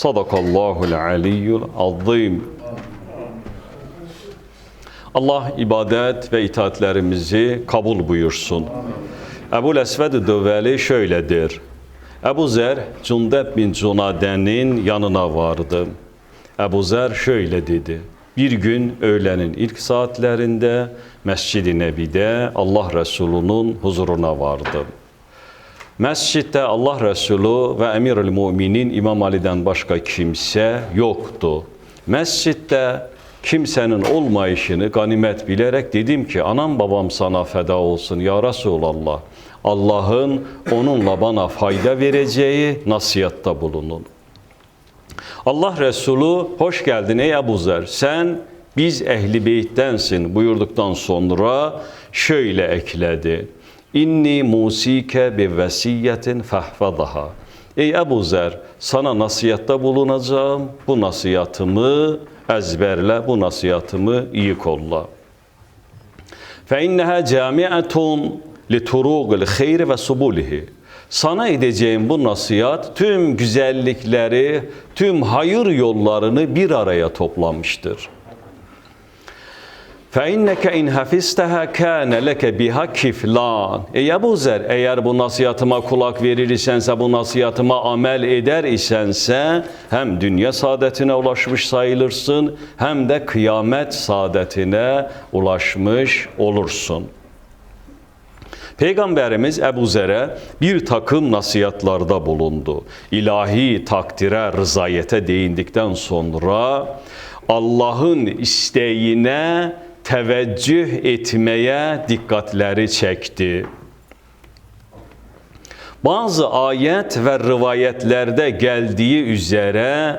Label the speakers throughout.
Speaker 1: Sadakallahul aliyyul azim. Allah ibadet ve itaatlerimizi kabul buyursun. Ebu Esved-i Dövveli şöyledir. Ebu Zer Cundeb bin Cunaden'in yanına vardı. Ebu Zer şöyle dedi. Bir gün öğlenin ilk saatlerinde Mescid-i Nebi'de Allah Resulü'nün huzuruna vardı. Mescitte Allah Resulü ve Emirül Müminin İmam Ali'den başka kimse yoktu. Mescitte kimsenin olmayışını ganimet bilerek dedim ki anam babam sana feda olsun ya Resulallah. Allah'ın onunla bana fayda vereceği nasihatta bulunun. Allah Resulü hoş geldin ey Ebu Zer. Sen biz ehli beyttensin buyurduktan sonra şöyle ekledi. İnni musike bi vesiyetin fahfadaha. Ey Ebu Zer sana nasihatta bulunacağım. Bu nasihatımı ezberle, bu nasihatımı iyi kolla. Fe inneha camiatun li turugil hayr ve subulihi. Sana edeceğim bu nasihat tüm güzellikleri, tüm hayır yollarını bir araya toplamıştır. فَاِنَّكَ اِنْ حَفِزْتَهَا كَانَ لَكَ بِهَا كِفْلَانِ Ey Ebu Zer, eğer bu nasihatıma kulak verir isense, bu nasihatıma amel eder isense, hem dünya saadetine ulaşmış sayılırsın, hem de kıyamet saadetine ulaşmış olursun. Peygamberimiz Ebu Zer'e bir takım nasihatlarda bulundu. İlahi takdire, rızayete değindikten sonra Allah'ın isteğine teveccüh etmeye dikkatleri çekti. Bazı ayet ve rivayetlerde geldiği üzere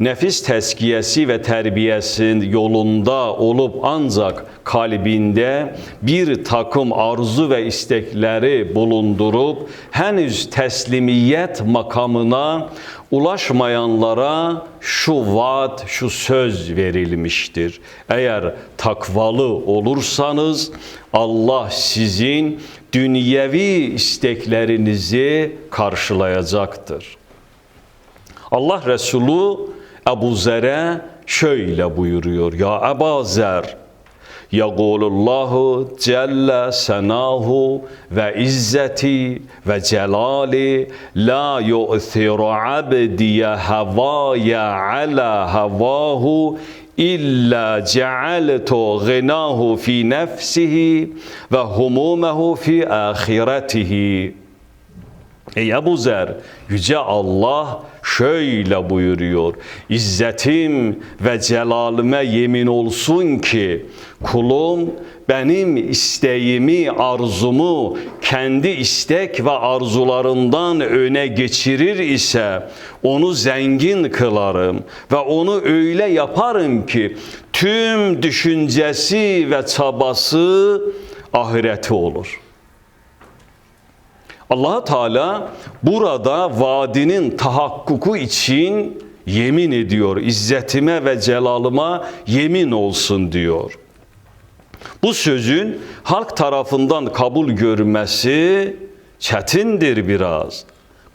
Speaker 1: nefis teskiyesi ve terbiyesi yolunda olup ancak kalbinde bir takım arzu ve istekleri bulundurup henüz teslimiyet makamına ulaşmayanlara şu vaat, şu söz verilmiştir. Eğer takvalı olursanız Allah sizin dünyevi isteklerinizi karşılayacaktır. Allah Resulü Ebu Zer'e şöyle buyuruyor. Ya Ebu Zer, Yagulullahu Celle senahu ve izzeti ve celali la yu'thiru abdiye havaya ala havahu illa cealtu gınahu fi nefsihi ve humumehu fi ahiretihi. Ey Ebu Zer, Yüce Allah şöyle buyuruyor. İzzetim ve celalime yemin olsun ki kulum benim isteğimi, arzumu kendi istek ve arzularından öne geçirir ise onu zengin kılarım ve onu öyle yaparım ki tüm düşüncesi ve çabası ahireti olur.'' Allah Teala burada vaadinin tahakkuku için yemin ediyor. İzzetime ve celalıma yemin olsun diyor. Bu sözün halk tarafından kabul görmesi çetindir biraz.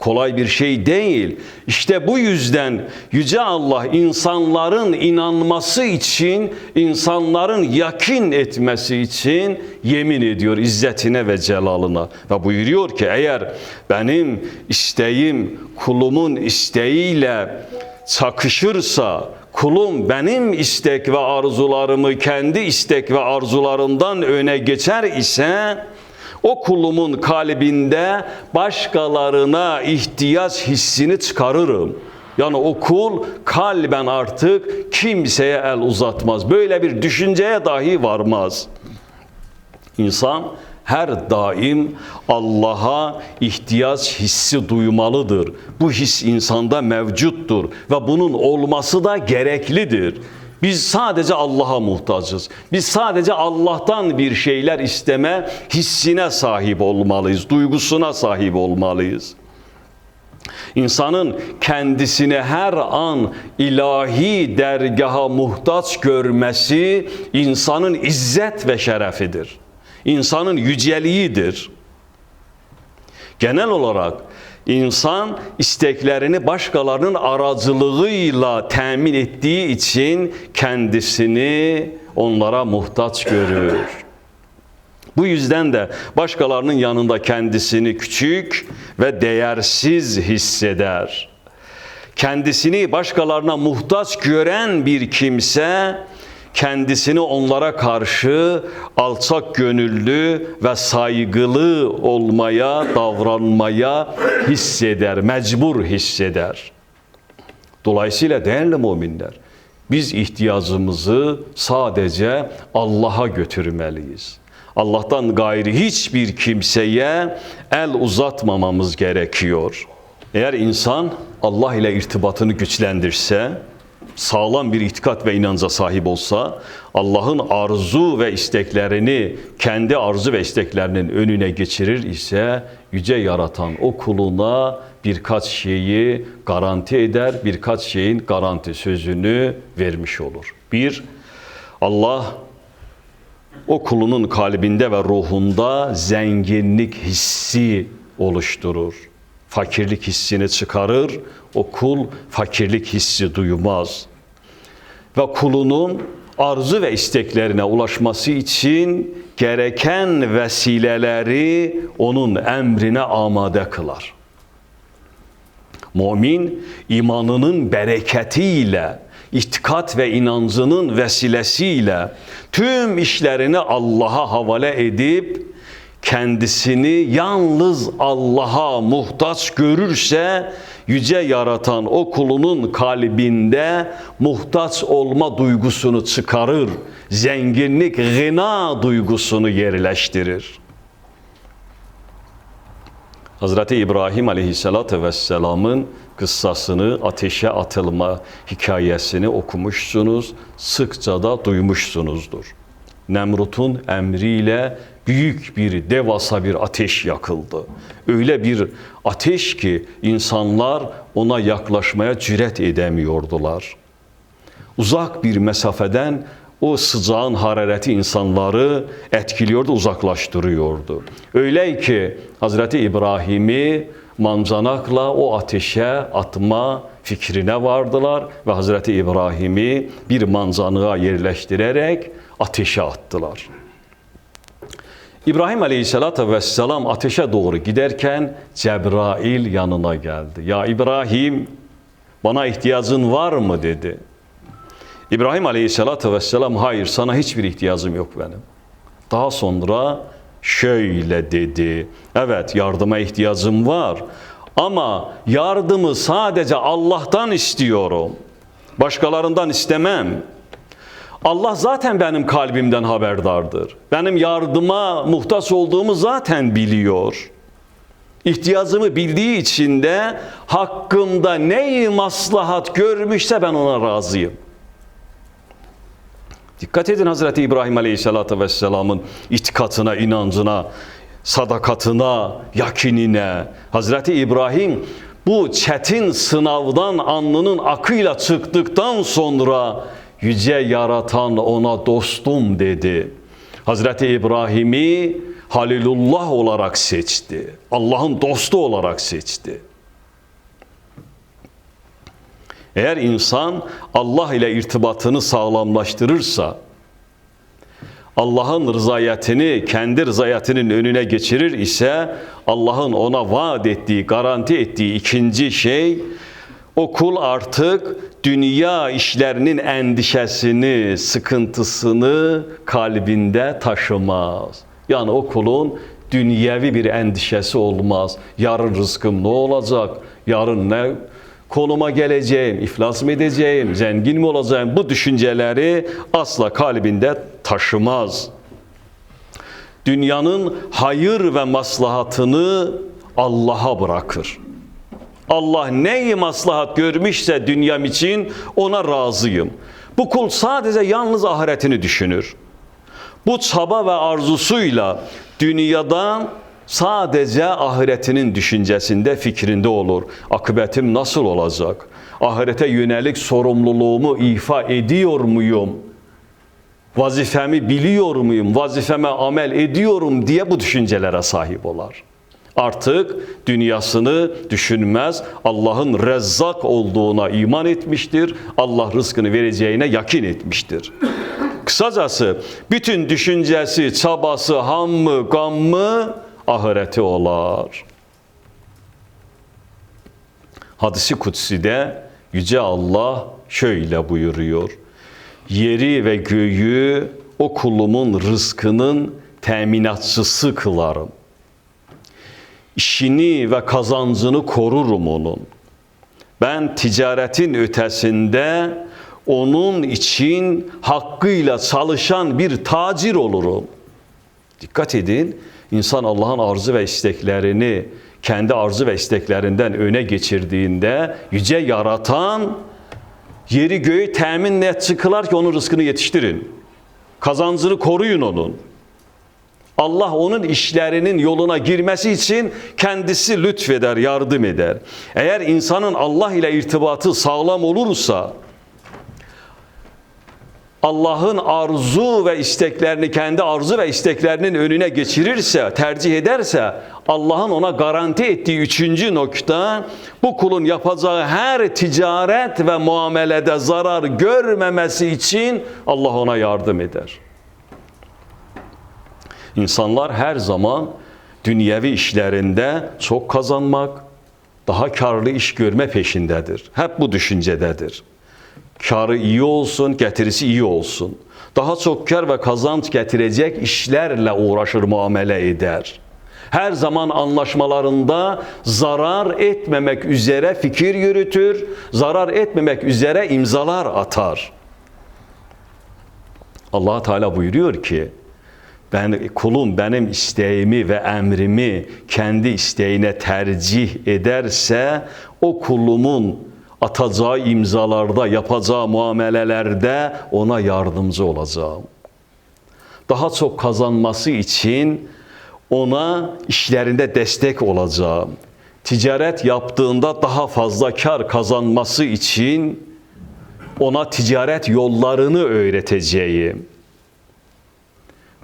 Speaker 1: Kolay bir şey değil. İşte bu yüzden Yüce Allah insanların inanması için, insanların yakin etmesi için yemin ediyor izzetine ve celalına. Ve buyuruyor ki eğer benim isteğim kulumun isteğiyle çakışırsa, kulum benim istek ve arzularımı kendi istek ve arzularından öne geçer ise o kulumun kalbinde başkalarına ihtiyaç hissini çıkarırım. Yani o kul kalben artık kimseye el uzatmaz. Böyle bir düşünceye dahi varmaz. İnsan her daim Allah'a ihtiyaç hissi duymalıdır. Bu his insanda mevcuttur ve bunun olması da gereklidir. Biz sadece Allah'a muhtacız. Biz sadece Allah'tan bir şeyler isteme hissine sahip olmalıyız, duygusuna sahip olmalıyız. İnsanın kendisini her an ilahi dergaha muhtaç görmesi insanın izzet ve şerefidir. İnsanın yüceliğidir. Genel olarak insan isteklerini başkalarının aracılığıyla temin ettiği için kendisini onlara muhtaç görür. Bu yüzden de başkalarının yanında kendisini küçük ve değersiz hisseder. Kendisini başkalarına muhtaç gören bir kimse kendisini onlara karşı alçak gönüllü ve saygılı olmaya, davranmaya hisseder, mecbur hisseder. Dolayısıyla değerli müminler, biz ihtiyacımızı sadece Allah'a götürmeliyiz. Allah'tan gayri hiçbir kimseye el uzatmamamız gerekiyor. Eğer insan Allah ile irtibatını güçlendirse, sağlam bir itikat ve inanca sahip olsa, Allah'ın arzu ve isteklerini kendi arzu ve isteklerinin önüne geçirir ise yüce yaratan o kuluna birkaç şeyi garanti eder, birkaç şeyin garanti sözünü vermiş olur. Bir, Allah o kulunun kalbinde ve ruhunda zenginlik hissi oluşturur. Fakirlik hissini çıkarır, o kul fakirlik hissi duymaz. Ve kulunun arzu ve isteklerine ulaşması için gereken vesileleri onun emrine amade kılar. Mümin imanının bereketiyle, itikat ve inancının vesilesiyle tüm işlerini Allah'a havale edip kendisini yalnız Allah'a muhtaç görürse yüce yaratan o kulunun kalbinde muhtaç olma duygusunu çıkarır. Zenginlik, gına duygusunu yerleştirir. Hazreti İbrahim Aleyhisselatü Vesselam'ın kıssasını, ateşe atılma hikayesini okumuşsunuz, sıkça da duymuşsunuzdur. Nemrut'un emriyle büyük bir devasa bir ateş yakıldı. Öyle bir ateş ki insanlar ona yaklaşmaya cüret edemiyordular. Uzak bir mesafeden o sıcağın harareti insanları etkiliyordu, uzaklaştırıyordu. Öyle ki Hazreti İbrahim'i mancanakla o ateşe atma fikrine vardılar ve Hazreti İbrahim'i bir mancanığa yerleştirerek ateşe attılar. İbrahim Aleyhisselatü Vesselam ateşe doğru giderken Cebrail yanına geldi. Ya İbrahim bana ihtiyacın var mı dedi. İbrahim Aleyhisselatü Vesselam hayır sana hiçbir ihtiyacım yok benim. Daha sonra şöyle dedi. Evet yardıma ihtiyacım var ama yardımı sadece Allah'tan istiyorum. Başkalarından istemem. Allah zaten benim kalbimden haberdardır. Benim yardıma muhtaç olduğumu zaten biliyor. İhtiyacımı bildiği için de hakkımda neyi maslahat görmüşse ben ona razıyım. Dikkat edin Hazreti İbrahim Aleyhisselatü Vesselam'ın itikatına, inancına, sadakatına, yakinine. Hazreti İbrahim bu çetin sınavdan alnının akıyla çıktıktan sonra yüce yaratan ona dostum dedi. Hazreti İbrahim'i Halilullah olarak seçti. Allah'ın dostu olarak seçti. Eğer insan Allah ile irtibatını sağlamlaştırırsa, Allah'ın rızayetini kendi rızayetinin önüne geçirir ise Allah'ın ona vaat ettiği, garanti ettiği ikinci şey O kul artık dünya işlerinin endişesini, sıkıntısını kalbinde taşımaz. Yani o kulun dünyevi bir endişesi olmaz. Yarın rızkım ne olacak? Yarın ne konuma geleceğim, iflas mı edeceğim, zengin mi olacağım? Bu düşünceleri asla kalbinde taşımaz. Dünyanın hayır ve maslahatını Allah'a bırakır. Allah neyi maslahat görmüşse dünyam için ona razıyım. Bu kul sadece yalnız ahiretini düşünür. Bu çaba ve arzusuyla dünyadan sadece ahiretinin düşüncesinde, fikrinde olur. Akıbetim nasıl olacak? Ahirete yönelik sorumluluğumu ifa ediyor muyum? Vazifemi biliyor muyum? Vazifeme amel ediyorum diye bu düşüncelere sahip olar. Artık dünyasını düşünmez, Allah'ın rezzak olduğuna iman etmiştir, Allah rızkını vereceğine yakin etmiştir. Kısacası bütün düşüncesi, çabası, hammı, gammı ahireti olar. Hadisi kutsi'de Yüce Allah şöyle buyuruyor. Yeri ve göğü o kulumun rızkının teminatçısı kılarım. İşini ve kazancını korurum onun. Ben ticaretin ötesinde onun için hakkıyla çalışan bir tacir olurum. Dikkat edin, insan Allah'ın arzu ve isteklerini kendi arzu ve isteklerinden öne geçirdiğinde yüce yaratan yeri göğü temin et çıkılar ki onun rızkını yetiştirin. Kazancını koruyun onun. Allah onun işlerinin yoluna girmesi için kendisi lütfeder, yardım eder. Eğer insanın Allah ile irtibatı sağlam olursa, Allah'ın arzu ve isteklerini kendi arzu ve isteklerinin önüne geçirirse, tercih ederse Allah'ın ona garanti ettiği üçüncü nokta bu kulun yapacağı her ticaret ve muamelede zarar görmemesi için Allah ona yardım eder. İnsanlar her zaman dünyevi işlerinde çok kazanmak, daha karlı iş görme peşindedir. Hep bu düşüncededir. Karı iyi olsun, getirisi iyi olsun. Daha çok kar ve kazanç getirecek işlerle uğraşır, muamele eder. Her zaman anlaşmalarında zarar etmemek üzere fikir yürütür, zarar etmemek üzere imzalar atar. Allah Teala buyuruyor ki, ben kulum benim isteğimi ve emrimi kendi isteğine tercih ederse o kulumun atacağı imzalarda, yapacağı muamelelerde ona yardımcı olacağım. Daha çok kazanması için ona işlerinde destek olacağım. Ticaret yaptığında daha fazla kar kazanması için ona ticaret yollarını öğreteceğim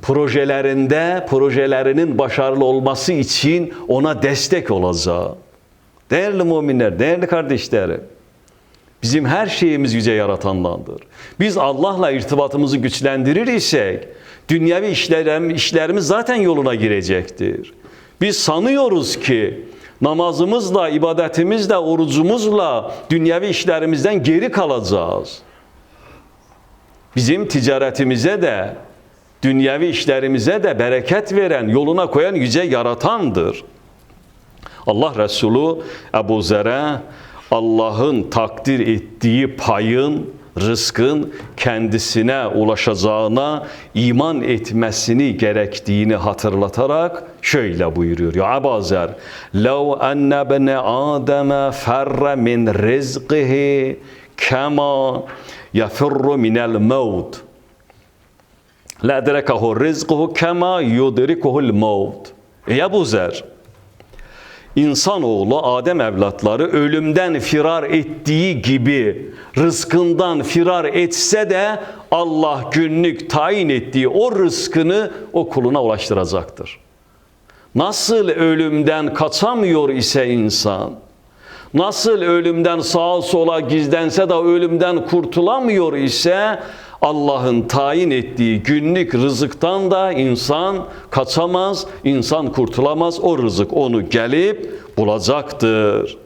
Speaker 1: projelerinde projelerinin başarılı olması için ona destek olacağım. Değerli müminler, değerli kardeşlerim, bizim her şeyimiz yüce yaratandandır. Biz Allah'la irtibatımızı güçlendirir isek, dünyevi işlerim, işlerimiz zaten yoluna girecektir. Biz sanıyoruz ki namazımızla, ibadetimizle, orucumuzla dünyevi işlerimizden geri kalacağız. Bizim ticaretimize de, dünyevi işlerimize de bereket veren, yoluna koyan yüce yaratandır. Allah Resulü Ebu Zer'e Allah'ın takdir ettiği payın, rızkın kendisine ulaşacağına iman etmesini gerektiğini hatırlatarak şöyle buyuruyor. Ya Ebu Zer, لَوْ أَنَّ بَنَ آدَمَ فَرَّ مِنْ رِزْقِهِ كَمَا يَفِرُّ مِنَ الْمَوْتِ La edrekahu rizquhu kema yudrikuhul maut. Ey Ebu Zer, insanoğlu Adem evlatları ölümden firar ettiği gibi rızkından firar etse de Allah günlük tayin ettiği o rızkını o kuluna ulaştıracaktır. Nasıl ölümden kaçamıyor ise insan, nasıl ölümden sağa sola gizlense de ölümden kurtulamıyor ise Allah'ın tayin ettiği günlük rızıktan da insan kaçamaz, insan kurtulamaz. O rızık onu gelip bulacaktır.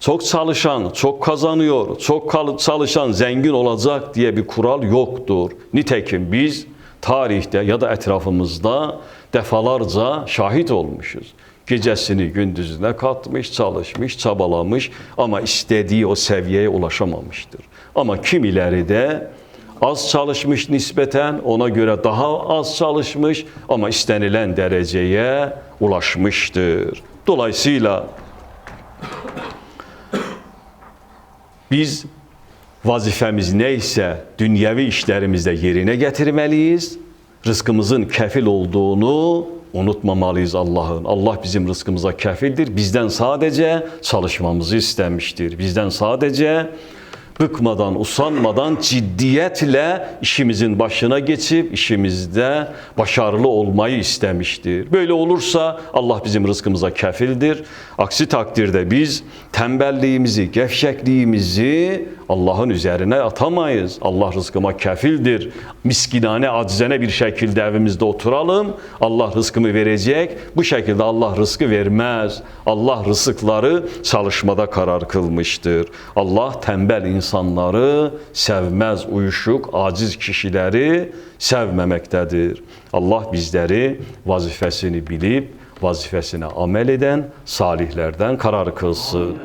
Speaker 1: Çok çalışan çok kazanıyor, çok çalışan zengin olacak diye bir kural yoktur. Nitekim biz tarihte ya da etrafımızda defalarca şahit olmuşuz. Gecesini gündüzüne katmış, çalışmış, çabalamış ama istediği o seviyeye ulaşamamıştır. Ama kimileri de az çalışmış nispeten, ona göre daha az çalışmış ama istenilen dereceye ulaşmıştır. Dolayısıyla biz vazifemiz neyse dünyevi işlerimizde yerine getirmeliyiz. Rızkımızın kefil olduğunu unutmamalıyız Allah'ın. Allah bizim rızkımıza kefildir. Bizden sadece çalışmamızı istemiştir. Bizden sadece bıkmadan, usanmadan ciddiyetle işimizin başına geçip işimizde başarılı olmayı istemiştir. Böyle olursa Allah bizim rızkımıza kefildir. Aksi takdirde biz tembelliğimizi, gevşekliğimizi Allah'ın üzerine atamayız. Allah rızkıma kefildir. Miskinane, acizene bir şekilde evimizde oturalım. Allah rızkımı verecek. Bu şekilde Allah rızkı vermez. Allah rızıkları çalışmada karar kılmıştır. Allah tembel insanları sevmez, uyuşuk, aciz kişileri sevmemektedir. Allah bizleri vazifesini bilip vazifesine amel eden salihlerden karar kılsın.